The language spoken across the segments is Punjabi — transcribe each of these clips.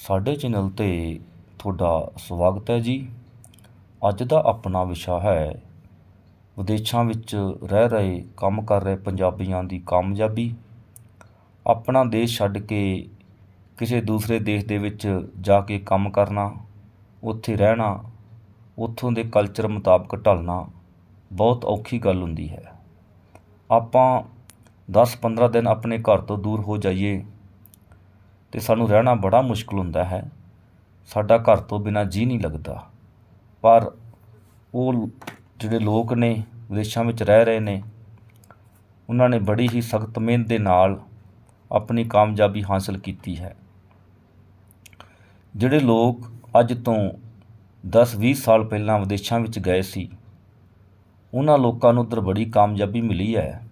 ਸਾਡੇ ਚੈਨਲ 'ਤੇ ਤੁਹਾਡਾ ਸਵਾਗਤ ਹੈ ਜੀ। ਅੱਜ ਦਾ ਆਪਣਾ ਵਿਸ਼ਾ ਹੈ, ਵਿਦੇਸ਼ਾਂ ਵਿੱਚ ਰਹਿ ਰਹੇ, ਕੰਮ ਕਰ ਰਹੇ ਪੰਜਾਬੀਆਂ ਦੀ ਕਾਮਯਾਬੀ। ਆਪਣਾ ਦੇਸ਼ ਛੱਡ ਕੇ ਕਿਸੇ ਦੂਸਰੇ ਦੇਸ਼ ਦੇ ਵਿੱਚ ਜਾ ਕੇ ਕੰਮ ਕਰਨਾ, ਉੱਥੇ ਰਹਿਣਾ, ਉੱਥੋਂ ਦੇ ਕਲਚਰ ਮੁਤਾਬਕ ਢਲਣਾ ਬਹੁਤ ਔਖੀ ਗੱਲ ਹੁੰਦੀ ਹੈ। ਆਪਾਂ 10-15 ਦਿਨ ਆਪਣੇ ਘਰ ਤੋਂ ਦੂਰ ਹੋ ਜਾਈਏ ਅਤੇ ਸਾਨੂੰ ਰਹਿਣਾ ਬੜਾ ਮੁਸ਼ਕਲ ਹੁੰਦਾ ਹੈ। ਸਾਡਾ ਘਰ ਤੋਂ ਬਿਨਾਂ ਜੀਅ ਨਹੀਂ ਲੱਗਦਾ। ਪਰ ਉਹ ਜਿਹੜੇ ਲੋਕ ਨੇ, ਵਿਦੇਸ਼ਾਂ ਵਿੱਚ ਰਹਿ ਰਹੇ ਨੇ, ਉਹਨਾਂ ਨੇ ਬੜੀ ਹੀ ਸਖਤ ਮਿਹਨਤ ਦੇ ਨਾਲ ਆਪਣੀ ਕਾਮਯਾਬੀ ਹਾਸਲ ਕੀਤੀ ਹੈ। ਜਿਹੜੇ ਲੋਕ ਅੱਜ ਤੋਂ 10-20 ਸਾਲ ਪਹਿਲਾਂ ਵਿਦੇਸ਼ਾਂ ਵਿੱਚ ਗਏ ਸੀ, ਉਹਨਾਂ ਲੋਕਾਂ ਨੂੰ ਉੱਧਰ ਬੜੀ ਕਾਮਯਾਬੀ ਮਿਲੀ ਹੈ।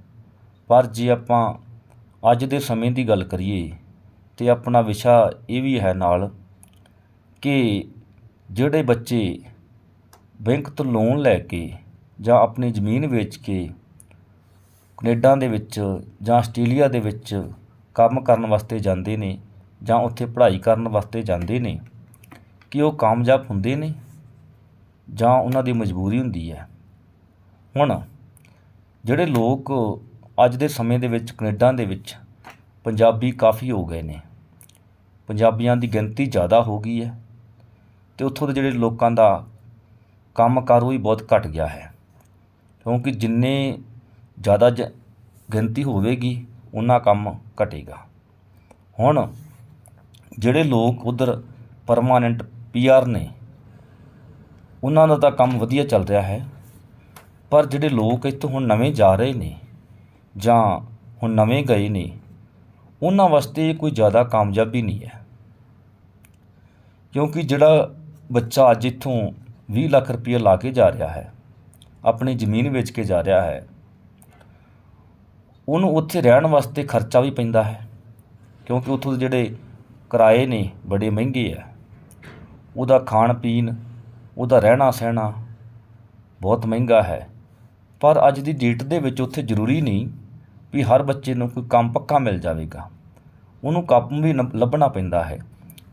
ਪਰ ਜੇ ਆਪਾਂ ਅੱਜ ਦੇ ਸਮੇਂ ਦੀ ਗੱਲ ਕਰੀਏ ਅਤੇ ਆਪਣਾ ਵਿਸ਼ਾ ਇਹ ਵੀ ਹੈ ਨਾਲ ਕਿ ਜਿਹੜੇ ਬੱਚੇ ਬੈਂਕ ਤੋਂ ਲੋਨ ਲੈ ਕੇ ਜਾਂ ਆਪਣੀ ਜ਼ਮੀਨ ਵੇਚ ਕੇ ਕਨੇਡਾ ਦੇ ਵਿੱਚ ਜਾਂ ਆਸਟ੍ਰੇਲੀਆ ਦੇ ਵਿੱਚ ਕੰਮ ਕਰਨ ਵਾਸਤੇ ਜਾਂਦੇ ਨੇ ਜਾਂ ਉੱਥੇ ਪੜ੍ਹਾਈ ਕਰਨ ਵਾਸਤੇ ਜਾਂਦੇ ਨੇ, ਕਿ ਉਹ ਕਾਮਯਾਬ ਹੁੰਦੇ ਨੇ ਜਾਂ ਉਹਨਾਂ ਦੀ ਮਜਬੂਰੀ ਹੁੰਦੀ ਹੈ। ਹੁਣ ਜਿਹੜੇ ਲੋਕ ਅੱਜ ਦੇ ਸਮੇਂ ਦੇ ਵਿੱਚ ਕੈਨੇਡਾ ਦੇ ਵਿੱਚ ਪੰਜਾਬੀ ਕਾਫੀ ਹੋ ਗਏ ਨੇ। ਪੰਜਾਬੀਆਂ ਦੀ ਗਿਣਤੀ ਜ਼ਿਆਦਾ ਹੋ ਗਈ ਹੈ ਅਤੇ ਉੱਥੋਂ ਦੇ ਜਿਹੜੇ ਲੋਕਾਂ ਦਾ ਕੰਮ ਕਾਰ ਉਹ ਵੀ ਬਹੁਤ ਘੱਟ ਗਿਆ ਹੈ। ਕਿਉਂਕਿ ਜਿੰਨੇ ਜ਼ਿਆਦਾ ਜ- ਗਿਣਤੀ ਹੋਵੇਗੀ ਉਨਾ ਕੰਮ ਘਟੇਗਾ। ਹੁਣ ਜਿਹੜੇ ਲੋਕ ਉਧਰ ਪਰਮਾਨੈਂਟ ਪੀਆਰ ਨੇ, ਉਹਨਾਂ ਦਾ ਤਾਂ ਕੰਮ ਵਧੀਆ ਚੱਲ ਰਿਹਾ ਹੈ। ਪਰ ਜਿਹੜੇ ਲੋਕ ਇੱਥੋਂ ਹੁਣ ਨਵੇਂ ਜਾ ਰਹੇ ਨੇ ਜਾਂ ਹੁਣ ਨਵੇਂ ਗਏ ਨੇ, ਉਹਨਾਂ ਵਾਸਤੇ ਕੋਈ ਜ਼ਿਆਦਾ ਕਾਮਯਾਬੀ ਨਹੀਂ ਹੈ। ਕਿਉਂਕਿ ਜਿਹੜਾ ਬੱਚਾ ਅੱਜ ਇੱਥੋਂ 20 ਲੱਖ ਰੁਪਏ ਲਾ ਕੇ ਜਾ ਰਿਹਾ ਹੈ, ਆਪਣੀ ਜ਼ਮੀਨ ਵੇਚ ਕੇ ਜਾ ਰਿਹਾ ਹੈ, ਉਹਨੂੰ ਉੱਥੇ ਰਹਿਣ ਵਾਸਤੇ ਖਰਚਾ ਵੀ ਪੈਂਦਾ ਹੈ, ਕਿਉਂਕਿ ਉੱਥੋਂ ਦੇ ਜਿਹੜੇ ਕਿਰਾਏ ਨੇ ਬੜੇ ਮਹਿੰਗੇ ਆ, ਉਹਦਾ ਖਾਣ ਪੀਣ, ਉਹਦਾ ਰਹਿਣਾ ਸਹਿਣਾ ਬਹੁਤ ਮਹਿੰਗਾ ਹੈ। ਪਰ ਅੱਜ ਦੀ ਡੇਟ ਦੇ ਵਿੱਚ ਉੱਥੇ ਜ਼ਰੂਰੀ ਨਹੀਂ ਵੀ ਹਰ ਬੱਚੇ ਨੂੰ ਕੋਈ ਕੰਮ ਪੱਕਾ ਮਿਲ ਜਾਵੇਗਾ, ਉਹਨੂੰ ਕੰਮ ਵੀ ਨ- ਲੱਭਣਾ ਪੈਂਦਾ ਹੈ।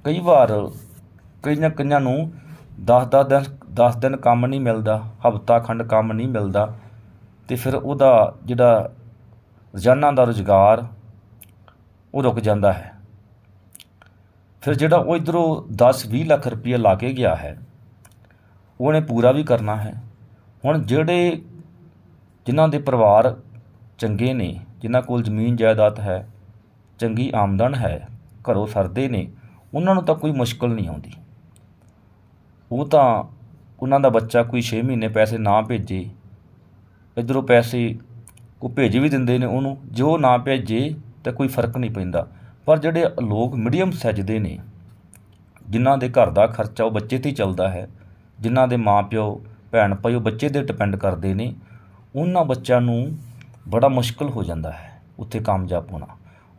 ਕਈ ਵਾਰ ਕਈਆਂ ਕਈਆਂ ਨੂੰ 10-10 ਦਿਨ 10 ਦਿਨ ਕੰਮ ਨਹੀਂ ਮਿਲਦਾ, ਹਫਤਾ ਖੰਡ ਕੰਮ ਨਹੀਂ ਮਿਲਦਾ ਤੇ ਫਿਰ ਉਹਦਾ ਜਿਹੜਾ ਰੋਜ਼ਾਨਾ ਦਾ ਰੁਜ਼ਗਾਰ ਉਹ ਰੁਕ ਜਾਂਦਾ ਹੈ। ਫਿਰ ਜਿਹੜਾ ਉਹ ਇਧਰੋਂ 10-20 ਲੱਖ ਰੁਪਏ ਲਾ ਕੇ ਗਿਆ ਹੈ, ਉਹਨੇ ਪੂਰਾ ਵੀ ਕਰਨਾ ਹੈ। ਹੁਣ ਜਿਹੜੇ ਜਿਨ੍ਹਾਂ ਦੇ ਪਰਿਵਾਰ ਚੰਗੇ ਨੇ, ਜਿਨ੍ਹਾਂ ਕੋਲ ਜ਼ਮੀਨ ਜਾਇਦਾਦ ਹੈ, ਚੰਗੀ ਆਮਦਨ ਹੈ, ਘਰੋਂ ਸਰਦੇ ਨੇ, ਉਹਨਾਂ ਨੂੰ ਤਾਂ ਕੋਈ ਮੁਸ਼ਕਲ ਨਹੀਂ ਆਉਂਦੀ। ਉਹ ਤਾਂ ਉਹਨਾਂ ਦਾ ਬੱਚਾ ਕੋਈ 6 ਮਹੀਨੇ ਪੈਸੇ ਨਾ ਭੇਜੇ, ਇੱਧਰੋਂ ਪੈਸੇ ਉਹ ਭੇਜ ਵੀ ਦਿੰਦੇ ਨੇ ਉਹਨੂੰ, ਜੋ ਨਾ ਭੇਜੇ ਤਾਂ ਕੋਈ ਫ਼ਰਕ ਨਹੀਂ ਪੈਂਦਾ। ਪਰ ਜਿਹੜੇ ਲੋਕ ਮੀਡੀਅਮ ਸੱਜਦੇ ਨੇ, ਜਿਨ੍ਹਾਂ ਦੇ ਘਰ ਦਾ ਖਰਚਾ ਉਹ ਬੱਚੇ ਤੇ ਚੱਲਦਾ ਹੈ, ਜਿਨ੍ਹਾਂ ਦੇ ਮਾਪਿਓ ਭੈਣ ਭਾਈ ਉਹ ਬੱਚੇ ਤੇ ਡਿਪੈਂਡ ਕਰਦੇ ਨੇ, ਉਹਨਾਂ ਬੱਚਿਆਂ ਨੂੰ ਬੜਾ ਮੁਸ਼ਕਲ ਹੋ ਜਾਂਦਾ ਹੈ ਉੱਥੇ ਕਾਮਯਾਬ ਹੋਣਾ।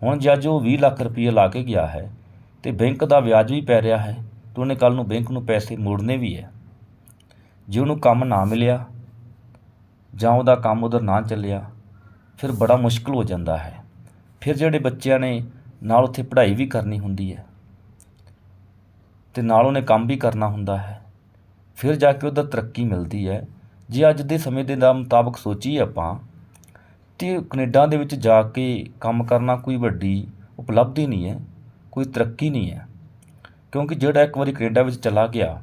ਹੁਣ ਜੇ ਉਹ 20 ਲੱਖ ਰੁਪਏ ਲਾ ਕੇ ਗਿਆ ਹੈ ਤੇ ਬੈਂਕ ਦਾ ਵਿਆਜ ਵੀ ਪੈ ਰਿਹਾ ਹੈ ਤੇ ਉਹਨੇ ਕੱਲ ਨੂੰ ਬੈਂਕ ਨੂੰ ਪੈਸੇ ਮੋੜਨੇ ਵੀ ਹੈ ਜੇ ਉਹਨੂੰ ਕੰਮ ਨਾ ਮਿਲਿਆ, ਜਾਂ ਉਹਦਾ ਕੰਮ ਉਧਰ ਨਾ ਚੱਲਿਆ, ਫਿਰ ਬੜਾ ਮੁਸ਼ਕਲ ਹੋ ਜਾਂਦਾ ਹੈ। ਫਿਰ ਜਿਹੜੇ ਬੱਚਿਆਂ ਨੇ ਨਾਲ ਉੱਥੇ ਪੜ੍ਹਾਈ ਵੀ ਕਰਨੀ ਹੁੰਦੀ ਹੈ ਤੇ ਨਾਲ ਉਹਨੇ ਕੰਮ ਵੀ ਕਰਨਾ ਹੁੰਦਾ ਹੈ, ਫਿਰ ਜਾ ਕੇ ਉਹਦਾ ਤਰੱਕੀ ਮਿਲਦੀ ਹੈ ਜੇ ਅੱਜ ਦੇ ਸਮੇਂ ਦੇ ਦਾ ਮੁਤਾਬਕ ਸੋਚੀਏ ਆਪਾਂ, ਤੇ ਕੈਨੇਡਾ ਦੇ ਵਿੱਚ ਜਾ ਕੇ ਕੰਮ ਕਰਨਾ ਕੋਈ ਵੱਡੀ ਉਪਲਬਧੀ ਨਹੀਂ ਹੈ ਕੋਈ ਤਰੱਕੀ ਨਹੀਂ ਹੈ ਕਿਉਂਕਿ ਜਿਹੜਾ ਇੱਕ ਵਾਰੀ ਕੈਨੇਡਾ ਵਿੱਚ ਚਲਾ ਗਿਆ,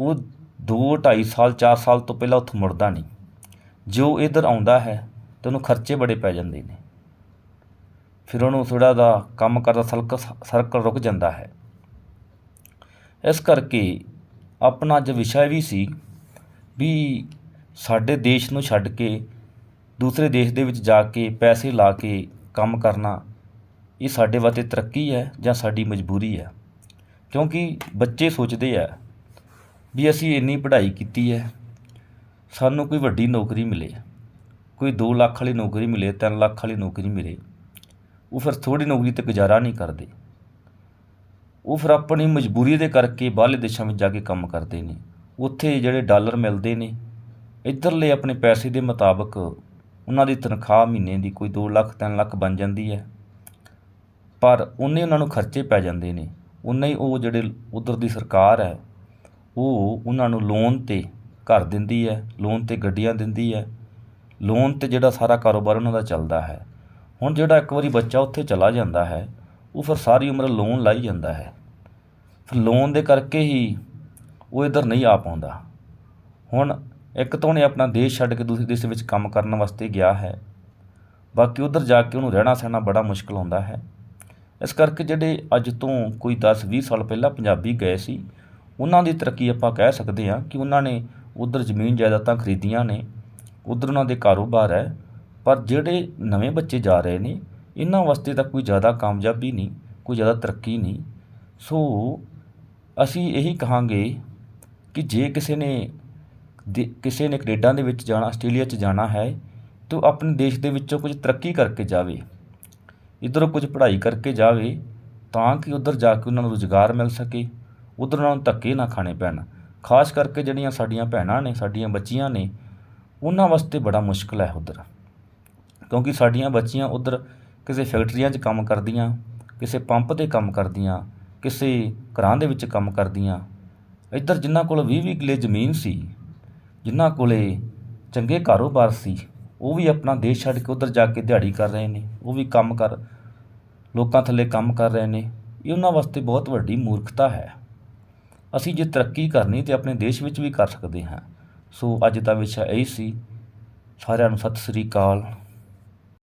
ਉਹ ਦੋ ਢਾਈ ਸਾਲ, ਚਾਰ ਸਾਲ ਤੋਂ ਪਹਿਲਾਂ ਉੱਥੋਂ ਮੁੜਦਾ ਨਹੀਂ। ਜੋ ਇੱਧਰ ਆਉਂਦਾ ਹੈ, ਤੇ ਉਹਨੂੰ ਖਰਚੇ ਬੜੇ ਪੈ ਜਾਂਦੇ ਨੇ। ਫਿਰ ਉਹਨੂੰ ਥੋੜਾ ਦਾ ਕੰਮ ਕਰਦਾ ਸਲਕ ਸਰਕਲ ਰੁਕ ਜਾਂਦਾ ਹੈ। ਇਸ ਕਰਕੇ ਆਪਣਾ ਅੱਜ ਵਿਸ਼ਾ ਇਹ ਵੀ ਸੀ ਵੀ ਸਾਡੇ ਦੇਸ਼ ਨੂੰ ਛੱਡ ਕੇ, ਦੂਸਰੇ ਦੇਸ਼ ਦੇ ਵਿੱਚ ਜਾ ਕੇ ਪੈਸੇ ਲਾ ਕੇ ਕੰਮ ਕਰਨਾ, ਇਹ ਸਾਡੇ ਵਾਸਤੇ ਤਰੱਕੀ ਹੈ ਜਾਂ ਸਾਡੀ ਮਜਬੂਰੀ ਹੈ? ਕਿਉਂਕਿ ਬੱਚੇ ਸੋਚਦੇ ਆ ਵੀ ਅਸੀਂ ਇੰਨੀ ਪੜ੍ਹਾਈ ਕੀਤੀ ਹੈ, ਸਾਨੂੰ ਕੋਈ ਵੱਡੀ ਨੌਕਰੀ ਮਿਲੇ, ਕੋਈ 2 ਲੱਖ ਵਾਲੀ ਨੌਕਰੀ ਮਿਲੇ 3 ਲੱਖ ਵਾਲੀ ਨੌਕਰੀ ਮਿਲੇ, ਉਹ ਫਿਰ ਥੋੜੀ ਨੌਕਰੀ ਤੇ ਗੁਜ਼ਾਰਾ ਨਹੀਂ ਕਰਦੇ। ਉਹ ਫਿਰ ਆਪਣੀ ਮਜਬੂਰੀ ਦੇ ਕਰਕੇ ਬਾਹਰਲੇ ਦੇਸ਼ਾਂ ਵਿੱਚ ਜਾ ਕੇ ਕੰਮ ਕਰਦੇ ਨੇ। ਉੱਥੇ ਜਿਹੜੇ ਡਾਲਰ ਮਿਲਦੇ ਨੇ, ਇੱਧਰਲੇ ਆਪਣੇ ਪੈਸੇ ਦੇ ਮੁਤਾਬਕ ਉਹਨਾਂ ਦੀ ਤਨਖਾਹ ਮਹੀਨੇ ਦੀ ਕੋਈ 2 ਲੱਖ 3 ਲੱਖ ਬਣ ਜਾਂਦੀ ਹੈ। ਪਰ ਉਹਨੇ ਉਹਨਾਂ ਨੂੰ ਖਰਚੇ ਪੈ ਜਾਂਦੇ ਨੇ। ਉਨਾ ਹੀ ਉਹ ਜਿਹੜੇ ਉਧਰ ਦੀ ਸਰਕਾਰ ਹੈ, ਉਹ ਉਹਨਾਂ ਨੂੰ ਲੋਨ ਤੇ ਘਰ ਦਿੰਦੀ ਹੈ ਲੋਨ ਤੇ ਗੱਡੀਆਂ ਦਿੰਦੀ ਹੈ। ਲੋਨ ਤੇ ਜਿਹੜਾ ਸਾਰਾ ਕਾਰੋਬਾਰ ਉਹਨਾਂ ਦਾ ਚੱਲਦਾ ਹੈ। ਹੁਣ ਜਿਹੜਾ ਇੱਕ ਵਾਰੀ ਬੱਚਾ ਉੱਥੇ ਚਲਾ ਜਾਂਦਾ ਹੈ, ਉਹ ਫਿਰ ਸਾਰੀ ਉਮਰ ਲੋਨ ਲਾਈ ਜਾਂਦਾ ਹੈ। ਫਿਰ ਲੋਨ ਦੇ ਕਰਕੇ ਹੀ ਉਹ ਇੱਧਰ ਨਹੀਂ ਆ ਪਾਉਂਦਾ। ਹੁਣ ਇੱਕ ਤਾਂ ਉਹਨੇ ਆਪਣਾ ਦੇਸ਼ ਛੱਡ ਕੇ ਦੂਸਰੇ ਦੇਸ਼ ਵਿੱਚ ਕੰਮ ਕਰਨ ਵਾਸਤੇ ਗਿਆ ਹੈ। ਬਾਕੀ ਉਧਰ ਜਾ ਕੇ ਉਹਨੂੰ ਰਹਿਣਾ ਸਹਿਣਾ ਬੜਾ ਮੁਸ਼ਕਲ ਹੁੰਦਾ ਹੈ। ਇਸ ਕਰਕੇ ਜਿਹੜੇ ਅੱਜ ਤੋਂ ਕੋਈ 10-20 ਸਾਲ ਪਹਿਲਾਂ ਪੰਜਾਬੀ ਗਏ ਸੀ, ਉਹਨਾਂ ਦੀ ਤਰੱਕੀ ਆਪਾਂ ਕਹਿ ਸਕਦੇ ਹਾਂ ਕਿ ਉਹਨਾਂ ਨੇ ਉਧਰ ਜ਼ਮੀਨ ਜਾਇਦਾਦਾਂ ਖਰੀਦੀਆਂ ਨੇ, ਉਧਰ ਉਹਨਾਂ ਦੇ ਕਾਰੋਬਾਰ ਹੈ, ਪਰ ਜਿਹੜੇ ਨਵੇਂ ਬੱਚੇ ਜਾ ਰਹੇ ਨੇ, ਇਹਨਾਂ ਵਾਸਤੇ ਤਾਂ ਕੋਈ ਜ਼ਿਆਦਾ ਕਾਮਯਾਬੀ ਨਹੀਂ, ਕੋਈ ਜ਼ਿਆਦਾ ਤਰੱਕੀ ਨਹੀਂ। ਸੋ ਅਸੀਂ ਇਹੀ ਕਹਾਂਗੇ ਕਿ ਜੇ ਕਿਸੇ ਨੇ ਦੇ- ਕਿਸੇ ਨੇ ਕੈਨੇਡਾ ਦੇ ਵਿੱਚ ਜਾਣਾ, ਆਸਟ੍ਰੇਲੀਆ 'ਚ ਜਾਣਾ ਹੈ, ਤਾਂ ਉਹ ਆਪਣੇ ਦੇਸ਼ ਦੇ ਵਿੱਚੋਂ ਕੁਝ ਤਰੱਕੀ ਕਰਕੇ ਜਾਵੇ। ਇੱਧਰੋਂ ਕੁਝ ਪੜ੍ਹਾਈ ਕਰਕੇ ਜਾਵੇ, ਤਾਂ ਕਿ ਉੱਧਰ ਜਾ ਕੇ ਉਹਨਾਂ ਨੂੰ ਰੁਜ਼ਗਾਰ ਮਿਲ ਸਕੇ। ਉੱਧਰ ਉਹਨਾਂ ਨੂੰ ਧੱਕੇ ਨਾ ਖਾਣੇ ਪੈਣ। ਖਾਸ ਕਰਕੇ ਜਿਹੜੀਆਂ ਸਾਡੀਆਂ ਭੈਣਾਂ ਨੇ, ਸਾਡੀਆਂ ਬੱਚੀਆਂ ਨੇ, ਉਹਨਾਂ ਵਾਸਤੇ ਬੜਾ ਮੁਸ਼ਕਲ ਹੈ ਉੱਧਰ। ਕਿਉਂਕਿ ਸਾਡੀਆਂ ਬੱਚੀਆਂ ਉੱਧਰ ਕਿਸੇ ਫੈਕਟਰੀਆਂ 'ਚ ਕੰਮ ਕਰਦੀਆਂ, ਕਿਸੇ ਪੰਪ ਤੇ ਕੰਮ ਕਰਦੀਆਂ, ਕਿਸੇ ਘਰਾਂ ਦੇ ਵਿੱਚ ਕੰਮ ਕਰਦੀਆਂ। ਇੱਧਰ ਜਿਨ੍ਹਾਂ ਕੋਲ 20-20 ਕਿੱਲੇ ਜ਼ਮੀਨ ਸੀ, ਜਿਨ੍ਹਾਂ ਕੋਲੇ ਚੰਗੇ ਕਾਰੋਬਾਰ ਸੀ ਉਹ ਵੀ ਆਪਣਾ ਦੇਸ਼ ਛੱਡ ਕੇ ਉੱਧਰ ਜਾ ਕੇ ਦਿਹਾੜੀ ਕਰ ਰਹੇ ਨੇ, ਉਹ ਵੀ ਕੰਮ ਕਰ, ਲੋਕਾਂ ਥੱਲੇ ਕੰਮ ਕਰ ਰਹੇ ਨੇ, ਇਹ ਉਹਨਾਂ ਵਾਸਤੇ ਬਹੁਤ ਵੱਡੀ ਮੂਰਖਤਾ ਹੈ। ਅਸੀਂ ਜੇ ਤਰੱਕੀ ਕਰਨੀ ਤੇ ਆਪਣੇ ਦੇਸ਼ ਵਿੱਚ ਵੀ ਕਰ ਸਕਦੇ ਹਾਂ। ਸੋ ਅੱਜ ਦਾ ਵਿਸ਼ਾ ਇਹ ਸੀ। ਸਾਰਿਆਂ ਨੂੰ ਸਤਿ ਸ੍ਰੀ ਅਕਾਲ।